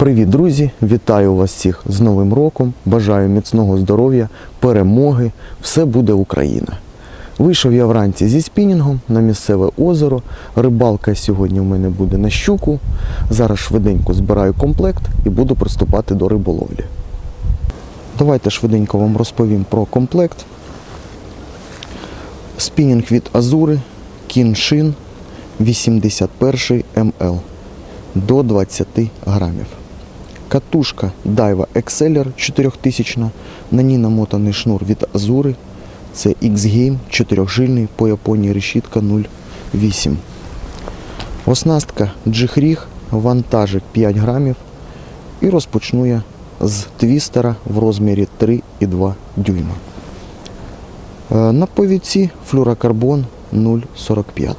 Привіт, друзі! Вітаю вас всіх з Новим роком. Бажаю міцного здоров'я, перемоги. Все буде Україна. Вийшов я вранці зі спінінгом на місцеве озеро. Рибалка сьогодні у мене буде на щуку. Зараз швиденько збираю комплект і буду приступати до риболовлі. Давайте швиденько вам розповім про комплект. Спінінг від Азури, Кіншин 81 МЛ до 20 грамів. Катушка Daiwa Exceller 4000, на ній намотаний шнур від Азури. Це X-Game 4-жильний по Японії решітка 0,8. Оснастка Джихріг, вантажик 5 грамів. І розпочну я з твістера в розмірі 3,2 дюйма. Е, На повідці флюрокарбон 0,45.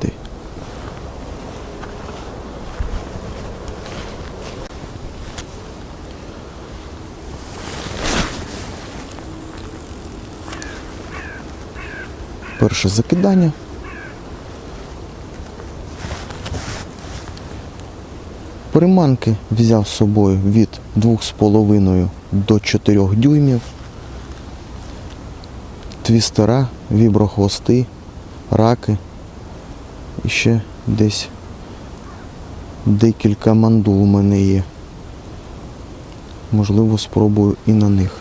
Перше закидання. Приманки взяв з собою від 2,5 до 4 дюймів. Твістера, віброхвости, раки. І ще десь декілька мандул у мене є. Можливо, спробую і на них.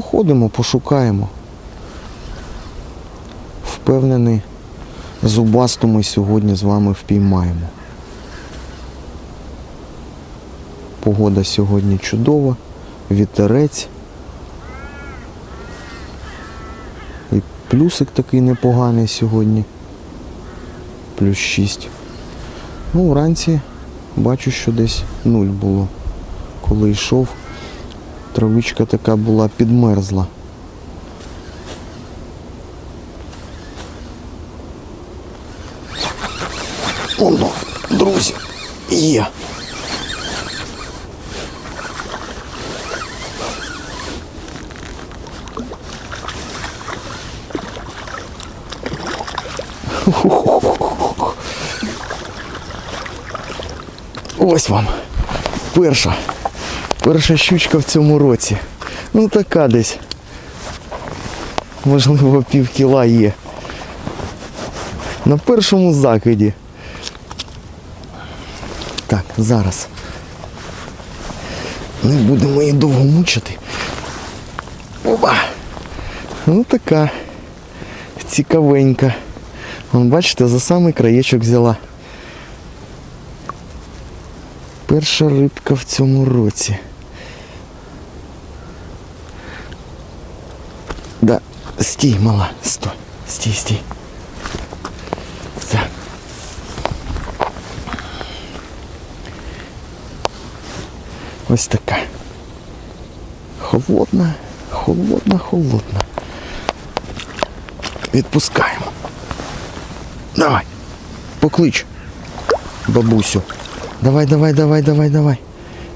Походимо, пошукаємо. Впевнений, зубасту ми сьогодні з вами впіймаємо. Погода сьогодні чудова, вітерець. І плюсик такий непоганий сьогодні. Плюс 6. Ну, вранці бачу, що десь нуль було, коли йшов травичка така була підмерзла. Оно, друзі, є. Ось вам. Перша. Перша щучка в цьому році. Ну така десь. Можливо, пів кіла є. На першому закиді. Так, зараз. Не будемо її довго мучити. Опа! Ну така. Цікавенька. Вон, бачите, за самий краєчок взяла. Перша рибка в цьому році. Да, стій, мала, стой, стій, стій. Так. Ось така. Холодна, холодна, холодна. Відпускаємо. Давай. Поклич. Бабусю. Давай, давай, давай, давай, давай.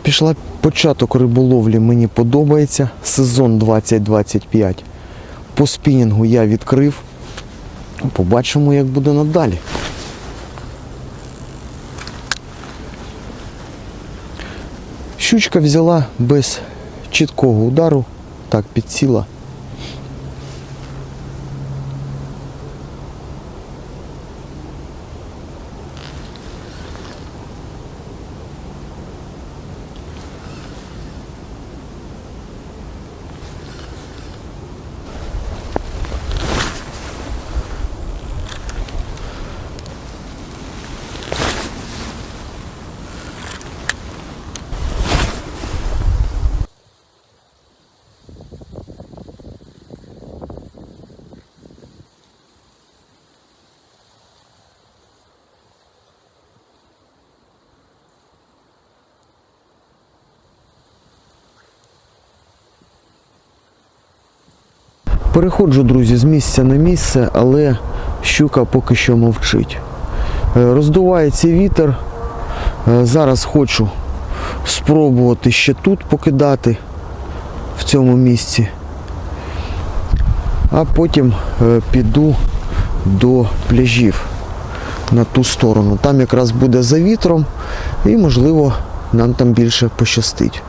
Пішла початок риболовлі, мені подобається. Сезон 2025. По спінінгу я відкрив. Побачимо, як буде надалі. Щучка взяла без чіткого удару, так підсіла. Переходжу, друзі, з місця на місце, але щука поки що мовчить. Е, Роздувається вітер. Е, Зараз хочу спробувати ще тут покидати в цьому місці. А потім е, піду до пляжів. на ту сторону. Там якраз буде за вітром і, можливо, нам там більше пощастить.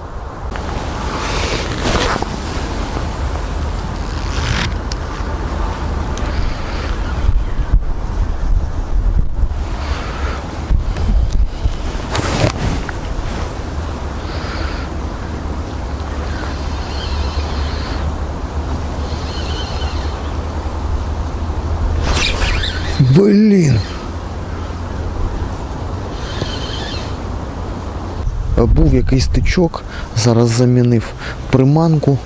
Блін. А Був якийсь тичок, зараз замінив приманку.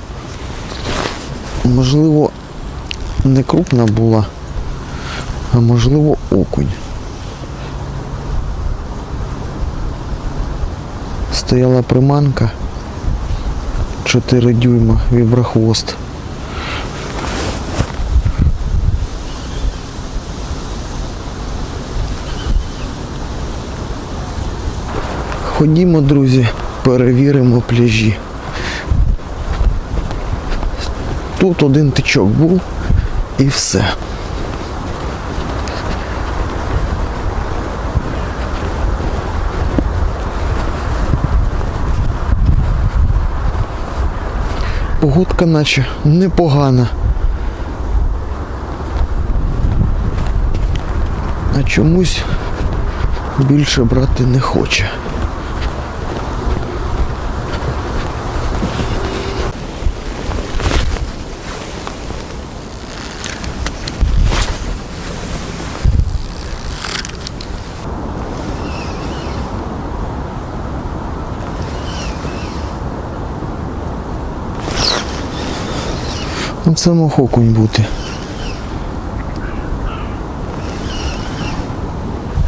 Можливо, не крупна була, а можливо окунь. Стояла приманка 4 дюйма віброхвост. Ходімо, друзі, перевіримо пляжі. Тут один тичок був і все. Погодка наче непогана. А чомусь більше брати не хоче. Це мог окунь бути.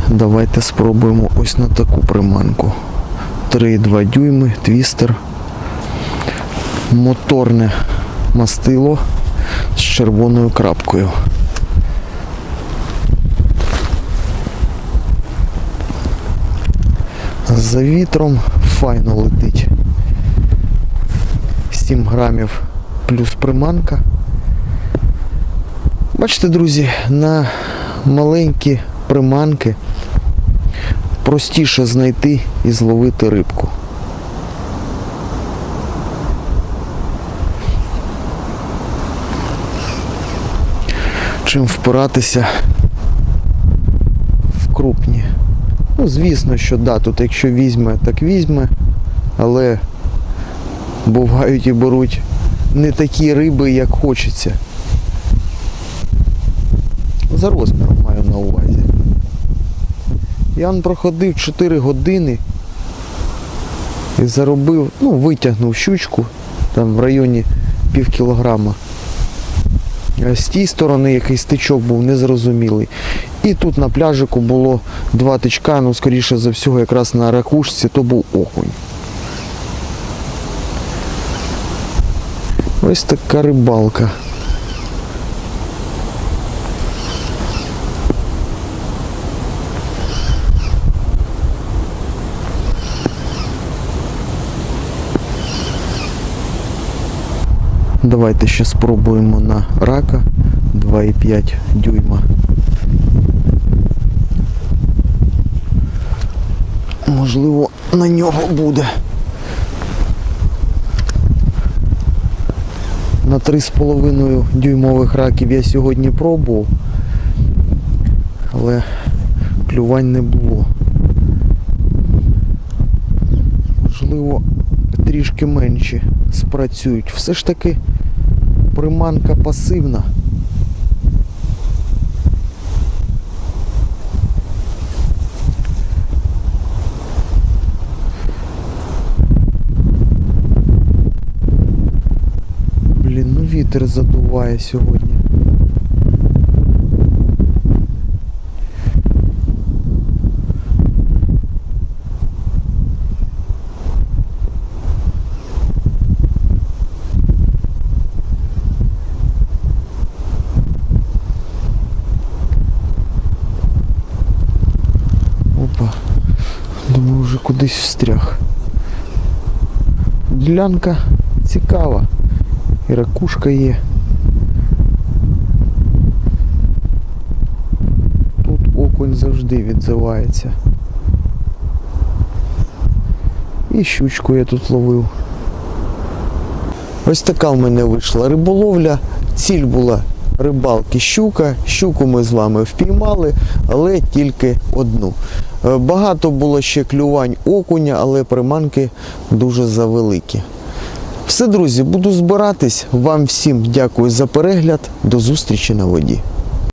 Давайте спробуємо ось на таку приманку. 3,2 дюйми, твістер. Моторне мастило з червоною крапкою. За вітром файно летить. 7 грамів плюс приманка. Бачите, друзі, на маленькі приманки простіше знайти і зловити рибку. Чим впиратися в крупні. Ну, звісно, що да, тут якщо візьме, так візьме, але бувають і беруть не такі риби, як хочеться. За розміром маю на увазі. Я проходив 4 години і заробив, ну, витягнув щучку там в районі пів кілограма. З тієї сторони якийсь тичок був незрозумілий. І тут на пляжику було два тичка, ну скоріше за всього якраз на ракушці, то був окунь. Ось така рибалка. Давайте ще спробуємо на рака 2,5 дюйма. Можливо, на нього буде. На 3,5 дюймових раків я сьогодні пробував, але клювань не було. Можливо, трішки менші спрацюють. Все ж таки приманка пасивна. вітер задуває сьогодні. Опа. Думаю, вже кудись встряг. Ділянка цікава. І ракушка є. Тут окунь завжди відзивається. І щучку я тут ловив. Ось така в мене вийшла риболовля. Ціль була рибалки щука. Щуку ми з вами впіймали, але тільки одну. Е, Багато було ще клювань окуня, але приманки дуже завеликі. Все, друзі, буду збиратись. Вам всім дякую за перегляд. До зустрічі на воді.